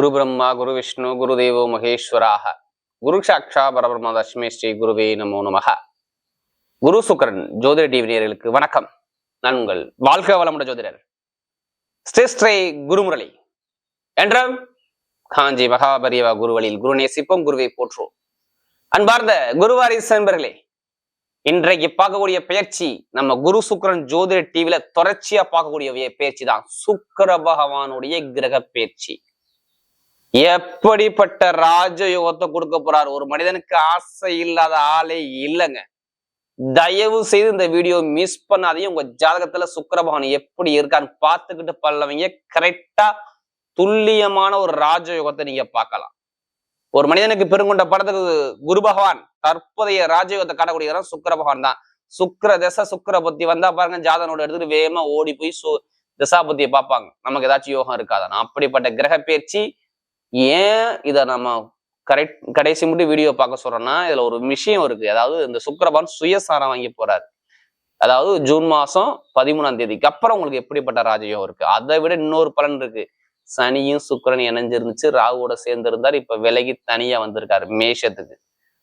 குரு பிரம்மா குரு விஷ்ணு குரு தேவோ மகேஸ்வராக. குரு சாட்சா பரபிரம்ம தஷ்மே ஸ்ரீ குருவே நமோ நமக. குரு சுக்கரன் ஜோதிட டிவி நேயர்களுக்கு வணக்கம். நான் உங்கள் வாழ்க்கை வளமுட ஜோதிடர் ஸ்ரீ ஸ்ரீ குருமுரளி. என்ற காஞ்சி மகாபரியவா குருவழியில் குரு நேசிப்போம் குருவை போற்றுவோம். அன்பார்ந்த குருவாரி சென்பர்களே இன்றைக்கு பார்க்கக்கூடிய பயிற்சி நம்ம குரு சுக்கரன் ஜோதிட டிவியில தொடர்ச்சியா பார்க்கக்கூடிய பயிற்சி தான். சுக்கர பகவானுடைய கிரக பயிற்சி எப்படிப்பட்ட ராஜயோகத்தை கொடுக்க போறார்? ஒரு மனிதனுக்கு ஆசை இல்லாத ஆளே இல்லைங்க. தயவு செய்து இந்த வீடியோ மிஸ் பண்ணாதையும் உங்க ஜாதகத்துல சுக்கரபகவான் எப்படி இருக்கான்னு பார்த்துக்கிட்டு பல்லவங்க கரெக்டா துல்லியமான ஒரு ராஜயோகத்தை நீங்க பார்க்கலாம். ஒரு மனிதனுக்கு பெருங்கொண்ட படத்துக்கு குரு பகவான் தற்போதைய ராஜயோகத்தை காட்டக்கூடிய சுக்கர பகவான் தான். சுக்கர தசை சுக்கர புத்தி வந்தா பாருங்க ஜாதனோட எடுத்துட்டு வேகமா ஓடி போய் சு தசாபுத்தியை பார்ப்பாங்க. நமக்கு ஏதாச்சும் யோகம் இருக்காதான் அப்படிப்பட்ட கிரக பயிற்சி ஏன் இதை நம்ம கரெக்ட் கடைசி மட்டும் வீடியோ பார்க்க சொல்றோம்னா இதுல ஒரு விஷயம் இருக்கு. அதாவது இந்த சுக்கரபான் சுயசாரம் வாங்கி போறாரு. அதாவது ஜூன் மாசம் பதிமூணாம் தேதிக்கு அப்புறம் உங்களுக்கு எப்படிப்பட்ட ராஜயோகம் இருக்கு? அதை விட இன்னொரு பலன் இருக்கு. சனியும் சுக்கரன் இணைஞ்சிருந்துச்சு. ராகுவோட சேர்ந்து இருந்தார் இப்ப விலகி தனியா வந்திருக்காரு மேஷத்துக்கு.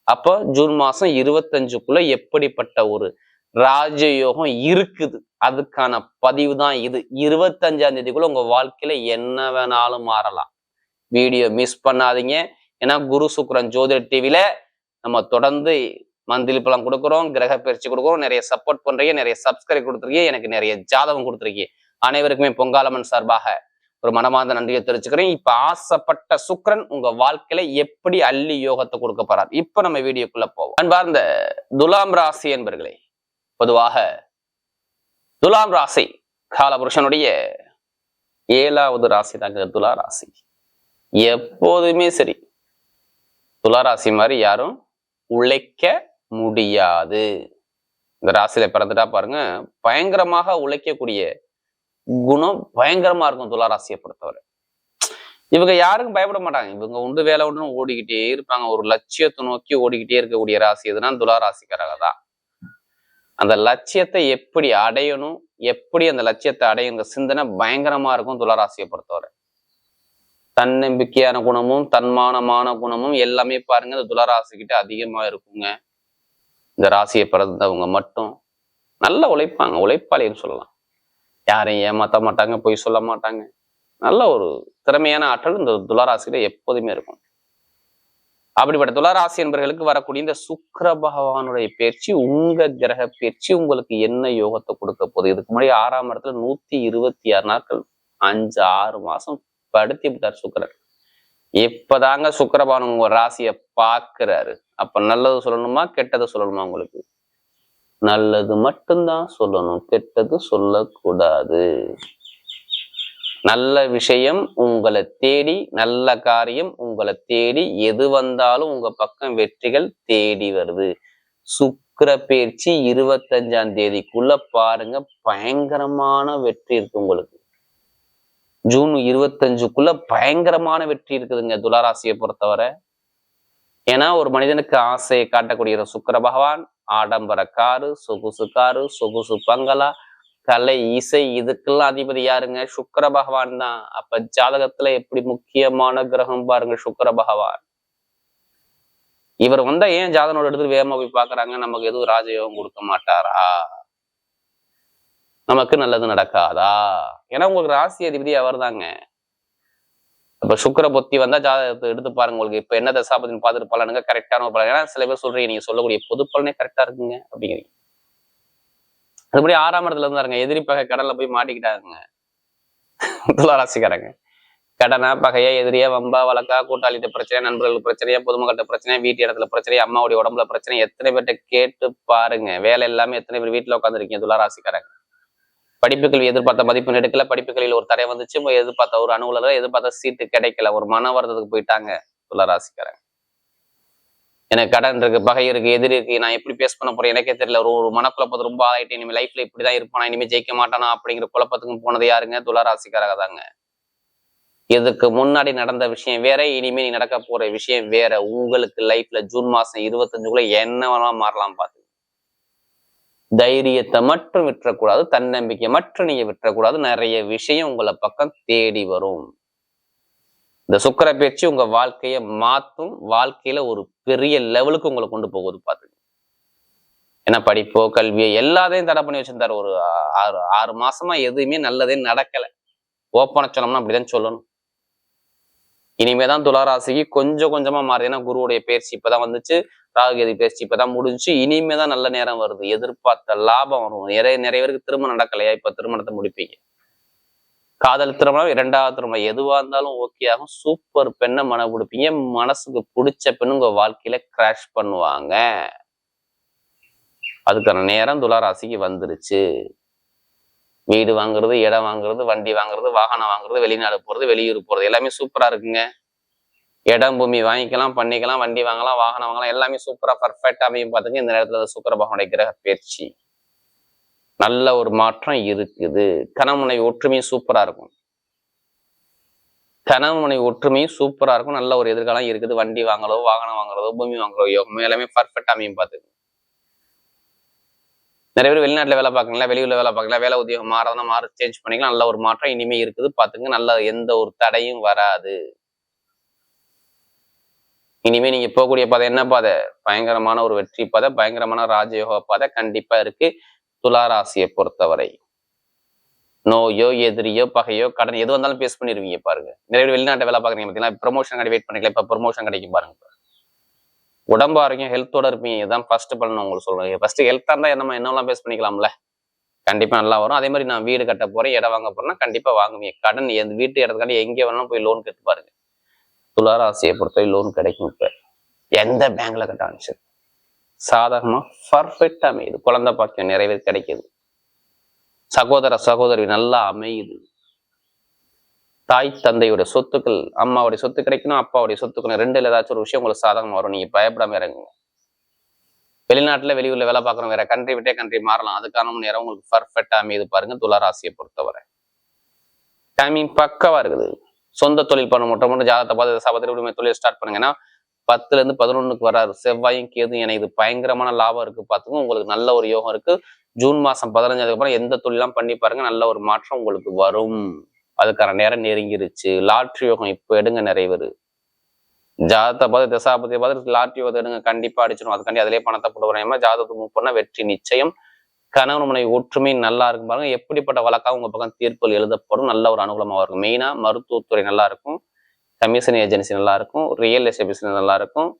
அப்போ ஜூன் மாசம் இருபத்தஞ்சுக்குள்ள எப்படிப்பட்ட ஒரு ராஜயோகம் இருக்குது? அதுக்கான பதிவு தான் இது. இருபத்தஞ்சாம் தேதிக்குள்ள உங்க வாழ்க்கையில என்ன வேணாலும் மாறலாம். வீடியோ மிஸ் பண்ணாதீங்க. ஏன்னா குரு சுக்ரன் ஜோதிட டிவியில நம்ம தொடர்ந்து மந்திலி பழம் கொடுக்குறோம் கிரக பயிற்சி கொடுக்குறோம் நிறைய சப்போர்ட் பண்றீங்க நிறைய சப்ஸ்கிரைப் கொடுத்துருக்கீங்க எனக்கு நிறைய ஜாதகம் கொடுத்துருக்கீங்க. அனைவருக்குமே பொங்காலம்மன் சார்பாக ஒரு மனமார்ந்த நன்றியை தெரிவிச்சுக்கிறேன். இப்ப ஆசைப்பட்ட சுக்ரன் உங்க வாழ்க்கையில எப்படி அள்ளி யோகத்தை கொடுக்க போறார்? இப்ப நம்ம வீடியோக்குள்ள போவோம். அன்பார்ந்த துலாம் ராசி என்பர்களே பொதுவாக துலாம் ராசி காலபுருஷனுடைய ஏழாவது ராசி தாங்க துலா ராசி. எப்போதுமே சரி. துளாராசி மாதிரி யாரும் உழைக்க முடியாது. இந்த ராசியில பிறந்துட்டா பாருங்க பயங்கரமாக உழைக்கக்கூடிய குணம் பயங்கரமா இருக்கும் துளாராசியை பொறுத்தவரை. இவங்க யாருக்கும் பயப்பட மாட்டாங்க. இவங்க உண்டு வேலை உண்டு ஓடிக்கிட்டே இருப்பாங்க. ஒரு லட்சியத்தை நோக்கி ஓடிக்கிட்டே இருக்கக்கூடிய ராசி எதுனா துளாராசிக்காரங்க தான். அந்த லட்சியத்தை எப்படி அடையணும் எப்படி அந்த லட்சியத்தை அடையுங்க சிந்தனை பயங்கரமா இருக்கும் துளாராசியை பொறுத்தவரை. தன்னம்பிக்கையான குணமும் தன்மானமான குணமும் எல்லாமே பாருங்க இந்த துளராசிக்கிட்ட அதிகமா இருக்குங்க. இந்த ராசியை பிறந்தவங்க மட்டும் நல்லா உழைப்பாங்க. உழைப்பாளின்னு சொல்லலாம். யாரையும் ஏமாத்த மாட்டாங்க பொய் சொல்ல மாட்டாங்க. நல்ல ஒரு திறமையான ஆற்றல் இந்த துளராசியில எப்போதுமே இருக்கும். அப்படிப்பட்ட துளராசி என்பவர்களுக்கு வரக்கூடிய இந்த சுக்கர பகவானுடைய பயிற்சி உங்க கிரக பயிற்சி உங்களுக்கு என்ன யோகத்தை கொடுக்க போகுது? இதுக்கு முன்னாடி ஆறாம் இடத்துல நூத்தி இருபத்தி ஆறு நாட்கள் அஞ்சு ஆறு மாசம் படுத்தி விட்டார் சுக்கரன்? இப்பதாங்க சுக்கரபானம் உங்க ராசியை பாக்குறாரு? அப்ப நல்லது சொல்லணுமா கெட்டதை சொல்லணுமா உங்களுக்கு? நல்லது மட்டும்தான் சொல்லணும் கெட்டது சொல்லக்கூடாது. நல்ல விஷயம் உங்களை தேடி நல்ல காரியம் உங்களை தேடி எது வந்தாலும் உங்க பக்கம் வெற்றிகள் தேடி வருது. சுக்கர பயிற்சி இருபத்தஞ்சாம் தேதிக்குள்ள பாருங்க பயங்கரமான வெற்றி இருக்கு உங்களுக்கு. ஜூன் இருபத்தஞ்சுக்குள்ள பயங்கரமான வெற்றி இருக்குதுங்க துளாராசியை பொறுத்தவரை. ஏன்னா ஒரு மனிதனுக்கு ஆசையை காட்டக்கூடிய சுக்கர பகவான் ஆடம்பர காரு சொகுசு காரு சொகுசு பங்களா கலை இசை இதுக்கெல்லாம் அதிபதி யாருங்க? சுக்கர பகவான் தான். அப்ப ஜாதகத்துல எப்படி முக்கியமான கிரகம் பாருங்க சுக்கர பகவான். இவர் வந்தா ஏன் ஜாதனோட எடுத்து வேகமா போய் பாக்குறாங்க நமக்கு எதுவும் ராஜயோகம் கொடுக்க மாட்டாரா? நமக்கு நல்லது நடக்காதா? ஏன்னா உங்களுக்கு ராசி அதிபதி அவர் தாங்க. இப்ப சுக்கர பொத்தி வந்தா ஜாதகத்தை எடுத்து பாருங்க. உங்களுக்கு இப்ப என்ன தசாபதினு பார்த்துட்டு பலனுங்க கரெக்டான ஒரு பலன். ஏன்னா சில பேர் சொல்றீங்க நீங்க சொல்லக்கூடிய பொது பலனே கரெக்டா இருக்குங்க அப்படிங்கிறீங்க. அதுபடி ஆறாம் இடத்துல இருந்தாருங்க. எதிரி பகை கடல்ல போய் மாட்டிக்கிட்டாங்க துளாராசிக்காரங்க. கடனா பகையா எதிரியா வம்பா வழக்கா கூட்டாளிட்ட பிரச்சனை நண்பர்கள் பிரச்சனையா பொதுமக்கள்கிட்ட பிரச்சனை வீட்டு இடத்துல பிரச்சனை அம்மாவுடைய உடம்புல பிரச்சனை எத்தனை பேர்கிட்ட கேட்டு பாருங்க. வேலை எல்லாமே எத்தனை பேர் வீட்டுல உட்காந்துருக்கீங்க துளாராசிக்காரங்க. படிப்புகள் எதிர்பார்த்த மதிப்பெண் எடுக்கல படிப்புகளில் ஒரு தடை வந்துச்சு எதிர்பார்த்த ஒரு அணுகுல எதிர்பார்த்த சீட்டு கிடைக்கல. ஒரு மன வருத்தத்துக்கு போயிட்டாங்க துளராசிக்காரங்க எனக்கு கடன் இருக்கு பகை இருக்கு எதிரி இருக்கு நான் எப்படி பேஸ் பண்ண போறேன் எனக்கே தெரியல. ஒரு ஒரு மனக்குழப்பத்தை ரொம்ப ஆகிட்டு இனிமே லைஃப்ல இப்படிதான் இருப்பானா இனிமே ஜெயிக்க மாட்டானா அப்படிங்கிற குழப்பத்துக்கும் போனது யாருங்க? துளராசிக்காரங்க தாங்க. இதுக்கு முன்னாடி நடந்த விஷயம் வேற இனிமே நீ நடக்க போற விஷயம் வேற. உங்களுக்கு லைஃப்ல ஜூன் மாசம் இருபத்தஞ்சுக்குள்ள என்ன வேணாலும் மாறலாம் பார்த்து தைரியத்தை மட்டும் விட்டுறக்கூடாது தன்னம்பிக்கை மட்டும் நீங்க விட்டுறக்கூடாது. நிறைய விஷயம் உங்களை பக்கம் தேடி வரும். இந்த சுக்கர பேச்சு உங்க வாழ்க்கையை மாத்தும். வாழ்க்கையில ஒரு பெரிய லெவலுக்கு உங்களை கொண்டு போகுது பாத்துங்க. ஏன்னா படிப்போ கல்வியோ எல்லாத்தையும் தடை பண்ணி வச்சிருந்தாரு. ஒரு ஆறு ஆறு மாசமா எதுவுமே நல்லதே நடக்கல. ஓப்பன சொன்னோம்னா அப்படிதான் சொல்லணும். இனிமேதான் துளாராசிக்கு கொஞ்சம் கொஞ்சமா மாறுது. ஏன்னா குருவுடைய பயிற்சி இப்பதான் வந்துச்சு. ராகுகேதி பயிற்சி இப்பதான் முடிஞ்சு இனிமேதான் நல்ல நேரம் வருது. எதிர்பார்த்த லாபம் வரும். நிறைய நிறைய பேருக்கு திருமணம் நடக்கலையா? இப்ப திருமணத்தை முடிப்பீங்க. காதல் திருமணம் இரண்டாவது திருமணம். எதுவா இருந்தாலும் ஓகே ஆகும். சூப்பர் பெண்ணை மன கொடுப்பீங்க மனசுக்கு பிடிச்ச பெண்ணு உங்க வாழ்க்கையில கிராஷ் பண்ணுவாங்க. அதுக்கான நேரம் துளாராசிக்கு வந்துருச்சு. வீடு வாங்குறது இடம் வாங்குறது வண்டி வாங்குறது வாகனம் வாங்குறது வெளிநாடு போகிறது வெளியூர் போகிறது எல்லாமே சூப்பராக இருக்குங்க. இடம் பூமி வாங்கிக்கலாம் பண்ணிக்கலாம் வண்டி வாங்கலாம் வாகனம் வாங்கலாம். எல்லாமே சூப்பராக பர்ஃபெக்டாக அமையும். பார்த்துங்க இந்த நேரத்தில் சுக்கர பகவானுடைய கிரக பயிற்சி. நல்ல ஒரு மாற்றம் இருக்குது. கணவனை ஒற்றுமையும் சூப்பராக இருக்கும். கணவனை ஒற்றுமையும் சூப்பராக இருக்கும். நல்ல ஒரு எதிர்காலம் இருக்குது. வண்டி வாங்கலோ வாகனம் வாங்குறதோ பூமி வாங்குறதோ யோகமோ எல்லாமே பர்ஃபெக்டாக அமையும். பார்த்துக்கோங்க நிறைய பேர் வெளிநாட்டுல வேலை பார்க்கலாம் வெளியூர்ல வேலை பார்க்கலாம் வேலை உத்தியோகம் மாறதுனா மாற சேஞ்ச் பண்ணிக்கலாம். நல்ல ஒரு மாற்றம் இனிமே இருக்குது. பார்த்துங்க நல்ல எந்த ஒரு தடையும் வராது. இனிமே நீங்க போகக்கூடிய பாதை என்ன பாதை? பயங்கரமான ஒரு வெற்றி பாதை பயங்கரமான ராஜயோக பாதை கண்டிப்பா இருக்கு. துளாராசியை பொறுத்தவரை. நோயோ எதிரியோ பகையோ கடன் எது வந்தாலும் பேஸ் பண்ணிடுவீங்க பாருங்க. நிறைய பேர் வெளிநாட்டு வேலை பாக்குறீங்க பாத்தீங்கன்னா ப்ரொமோஷன் கடை வெயிட் பண்ணிக்கலாம் இப்ப ப்ரொமோஷன் கிடைக்கும் பாருங்க. உடம்பு ஆரோக்கியம் ஹெல்த்தோட இருப்பீங்க. இதுதான் ஃபர்ஸ்ட் பண்ணணும் உங்களுக்கு சொல்றேன். ஃபர்ஸ்ட் ஹெல்த்தா இருந்தா நம்ம என்னெல்லாம் பேஸ் பண்ணிக்கலாம்ல? கண்டிப்பா நல்லா வரும். அதே மாதிரி நான் வீடு கட்ட போறேன் இடம் வாங்க போறேன்னா கண்டிப்பா வாங்குவீங்க. கடன் எந்த வீட்டு இடத்துக்காண்டி எங்கே வேணாலும் போய் லோன் கட்டு பாருங்க. துளாராசியை பொறுத்தவரை லோன் கிடைக்கும் இப்ப. எந்த பேங்க்ல கட்டாலும் சரி. சாதகமா பர்ஃபெக்டா அமையுது. குழந்தை பாக்கியம் நிறைய பேர் கிடைக்குது. சகோதர சகோதரி நல்லா அமையுது. தாய் தந்தையோட சொத்துக்கள் அம்மாவுடைய சொத்து கிடைக்கணும் அப்பாவுடைய சொத்துக்கள் ரெண்டுல ஏதாச்சும் ஒரு விஷயம் உங்களுக்கு சாதகம் வரும் நீங்க பயப்படாம இறங்குங்க. வெளிநாட்டுல வெளியூர்ல வேலை பார்க்குறோம் வேற கண்ட்ரி விட்டே கண்ட்ரி மாறலாம். அதுக்கான நேரம் உங்களுக்கு பர்ஃபெக்டா அமையுது பாருங்க துளாராசியை பொறுத்தவரை. டைமிங் பக்கவா இருக்குது. சொந்த தொழில் பண்ண மட்டும் மட்டும் ஜாதகத்தை பார்த்து சபத்திரி தொழில் ஸ்டார்ட் பண்ணுங்கன்னா பத்துல இருந்து பதினொன்னுக்கு வராது. செவ்வாயும் கேது எனக்கு இது பயங்கரமான லாபம் இருக்கு பாத்துங்க உங்களுக்கு நல்ல ஒரு யோகம் இருக்கு. ஜூன் மாசம் பதினஞ்சாவதுக்கு அப்புறம் எந்த தொழிலாம் பண்ணி பாருங்க நல்ல ஒரு மாற்றம் உங்களுக்கு வரும். அதுக்கான நேரம் நெருங்கிருச்சு. லாட்ரி யோகம் இப்போ எடுங்க நிறைவேறு பேர். ஜாதகத்தை பார்த்து தசாபதியை பார்த்து லாட்ரி யோகத்தை எடுங்க. கண்டிப்பாக அடிச்சிடும் அதுக்காண்டி அதிலே பணத்தை போட்டு வரேன் ஜாதகத்தை மூவ் பண்ணால் வெற்றி நிச்சயம். கணவன் மனை ஒற்றுமை நல்லா இருக்கும் பாருங்க. எப்படிப்பட்ட வழக்காக உங்கள் பக்கம் தீர்ப்புகள் எழுதப்படும். நல்ல ஒரு அனுகூலமாக இருக்கும். மெயினாக மருத்துவத்துறை நல்லா இருக்கும். கமிஷன் ஏஜென்சி நல்லா இருக்கும். ரியல் எஸ்டேட் பிசினஸ் நல்லா இருக்கும்.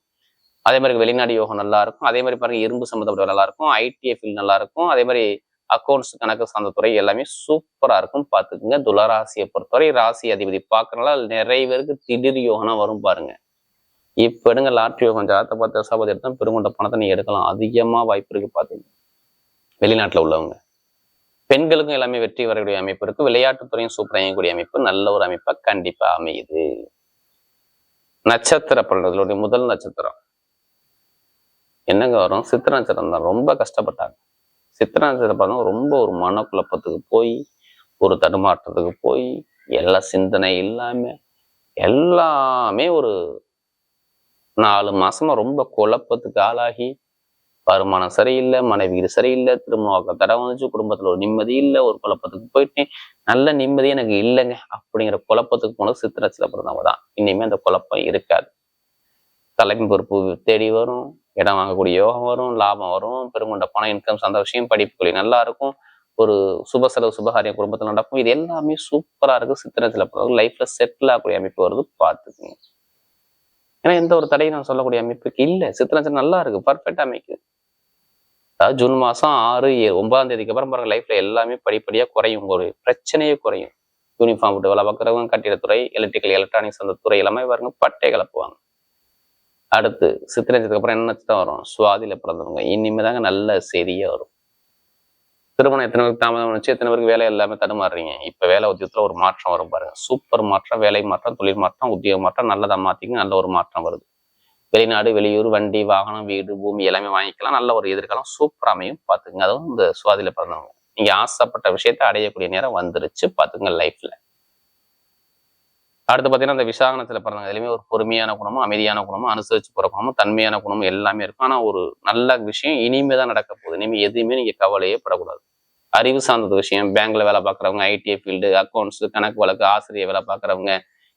அதே மாதிரி வெளிநாடு யோகம் நல்லா இருக்கும். அதே மாதிரி பாருங்க இரும்பு சம்மந்தப்பட்ட நல்லா இருக்கும். ஐடிஐ ஃபீல்ட் நல்லா இருக்கும். அதே மாதிரி அக்கௌண்ட்ஸ் கணக்கு சார்ந்த துறை எல்லாமே சூப்பரா இருக்கும். பார்த்துக்குங்க. துளராசியை பொறுத்தவரை ராசி அதிபதி பார்க்கறனால நிறைய பேருக்கு திடீர் யோகம் வரும் பாருங்க. இப்ப எடுங்க லாட்ரி யோகம் ஜாதத்தை பார்த்து தசாபதி எடுத்தா பெருங்கொண்ட பணத்தை நீங்க எடுக்கலாம். அதிகமா வாய்ப்பு இருக்கு பாத்துங்க வெளிநாட்டுல உள்ளவங்க. பெண்களுக்கும் எல்லாமே வெற்றி வரக்கூடிய அமைப்பு இருக்கு. விளையாட்டுத்துறையும் சூப்பராக இயங்கக்கூடிய அமைப்பு. நல்ல ஒரு அமைப்பா கண்டிப்பா அமையுது. நட்சத்திர பலர்களுடைய முதல் நட்சத்திரம். என்னங்க வரும்? சித்திர நட்சத்திரம் தான். ரொம்ப கஷ்டப்பட்டாங்க. சித்திர நட்சத்திரம் பார்த்தா ரொம்ப ஒரு மனக்குழப்பத்துக்கு போய் ஒரு தடுமாற்றத்துக்கு போய் எல்லா சிந்தனை இல்லாமல் எல்லாமே ஒரு நாலு மாசமா ரொம்ப குழப்பத்துக்கு ஆளாகி வருமானம் சரியில்லை மனைவி சரியில்லை திரும்ப தடை வந்துச்சு குடும்பத்துல ஒரு நிம்மதி இல்லை ஒரு குழப்பத்துக்கு போயிட்டேன் நல்ல நிம்மதி எனக்கு இல்லைங்க அப்படிங்கிற குழப்பத்துக்கு போனது சித்திர சிலப்பறந்தவங்க தான். இனிமே அந்த குழப்பம் இருக்காது. தலைமை பொறுப்பு தேடி வரும். இடம் வாங்கக்கூடிய யோகம் வரும் லாபம் வரும் பெருங்கொண்ட பணம் இன்கம் அந்த விஷயம் படிப்புக்குள்ளே நல்லா இருக்கும் ஒரு சுப செலவு சுபகாரியம் குடும்பத்தில் நடக்கும். இது எல்லாமே சூப்பரா இருக்கு. சித்திர பிறகு லைஃப்ல செட்டில் ஆகக்கூடிய அமைப்பு வருது. பார்த்துக்குங்க. ஏன்னா எந்த ஒரு தடையும் நான் சொல்லக்கூடிய அமைப்புக்கு இல்லை. சித்திரச்சல் நல்லா இருக்கு. பர்ஃபெக்டாக அமைக்குது அதாவது ஜூன் மாசம் ஆறு ஏழு ஒன்பதாம் தேதிக்கு அப்புறம் பாருங்க லைஃப்ல எல்லாமே படிப்படியா குறையும். ஒரு பிரச்சனையே குறையும். யூனிஃபார்ம் போட்டு வேலை பார்க்குறவங்க கட்டிடத்துறை எலக்ட்ரிக்கல் எலக்ட்ரானிக்ஸ் அந்த துறை எல்லாமே பாருங்க பட்டை கலப்புவாங்க அடுத்து சித்திரஞ்சதுக்கு அப்புறம் என்ன நட்சத்திரம் வரும்? சுவாதியில பிறந்தவங்க. இனிமே தாங்க நல்ல செய்தியாக வரும். திருமணம் எத்தனை பேருக்கு தாமதம் வந்துச்சு எத்தனை பேருக்கு வேலை எல்லாமே தடுமாறுறீங்க? இப்ப வேலை உத்தியத்துல ஒரு மாற்றம் வரும் பாருங்க. சூப்பர் மாற்றம் வேலை மாற்றம் தொழில் மாற்றம் உத்தியோக மாற்றம் நல்லதா மாத்திங்க நல்ல ஒரு மாற்றம் வருது. வெளிநாடு வெளியூர் வண்டி வாகனம் வீடு பூமி எல்லாமே வாங்கிக்கலாம். நல்ல ஒரு எதிர்காலம் சூப்பர் அமையும். பாத்துங்க அதுவும் இந்த சுவாதியில பிறந்தவங்க. நீங்க ஆசைப்பட்ட விஷயத்தை அடையக்கூடிய நேரம் வந்துருச்சு. பார்த்துங்க லைஃப்ல அடுத்து பார்த்தீங்கன்னா அந்த விசாகனத்தில் பிறந்தாங்க எதுலையுமே ஒரு பொறுமையான குணமும் அமைதியான குணமும் அனுசரிச்சு போகிற குணமும் தன்மையான குணமும் எல்லாமே இருக்கும். ஆனால் ஒரு நல்ல விஷயம் இனிமே தான் நடக்க போகுது. இனிமேல் எதுவுமே நீங்கள் கவலையே படக்கூடாது. அறிவு சார்ந்த விஷயம். பேங்க்ல வேலை பார்க்குறவங்க ஐடிஐ ஃபீல்டு அக்கௌண்ட்ஸ் கணக்கு வழக்கு ஆசிரியர் வேலை பார்க்குறவங்க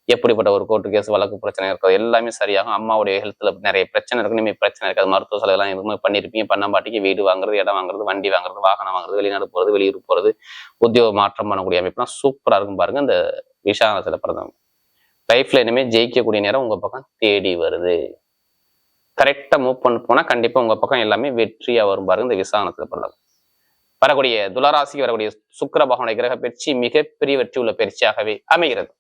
எப்படிப்பட்ட ஒரு கோர்ட்டு கேஸ் வழக்கு பிரச்சனை இருக்காது எல்லாமே சரியாகும். அம்மாவுடைய ஹெல்த்தில் நிறைய பிரச்சனை இருக்கு. இனிமேல் பிரச்சனை இருக்காது. மருத்துவ செலவுலாம் எதுவுமே பண்ணிருப்பீங்க. பண்ணாம்பாட்டிக்கு வீடு வாங்குறது இடம் வாங்குறது வண்டி வாங்குறது வாகனம் வாங்குறது வெளிநாடு போகிறது வெளியூர் போகிறது உத்தியோக மாற்றம் பண்ணக்கூடிய அமைப்புலாம் சூப்பராக இருக்கும் பாருங்க. இந்த விசாரணத்தில் பிறந்தவங்க. லைஃப்ல இனிமேல் ஜெயிக்கக்கூடிய நேரம் உங்க பக்கம் தேடி வருது. கரெக்டா மூவ் பண்ணி போனா கண்டிப்பா உங்க பக்கம் எல்லாமே வெற்றியா வரும் பாருங்க இந்த விசாரணத்துல பிறந்தவங்க வரக்கூடிய துளராசிக்கு வரக்கூடிய சுக்கிர பகவானுடைய கிரக பயிற்சி மிகப்பெரிய வெற்றி உள்ள பயிற்சியாகவே அமைகிறது.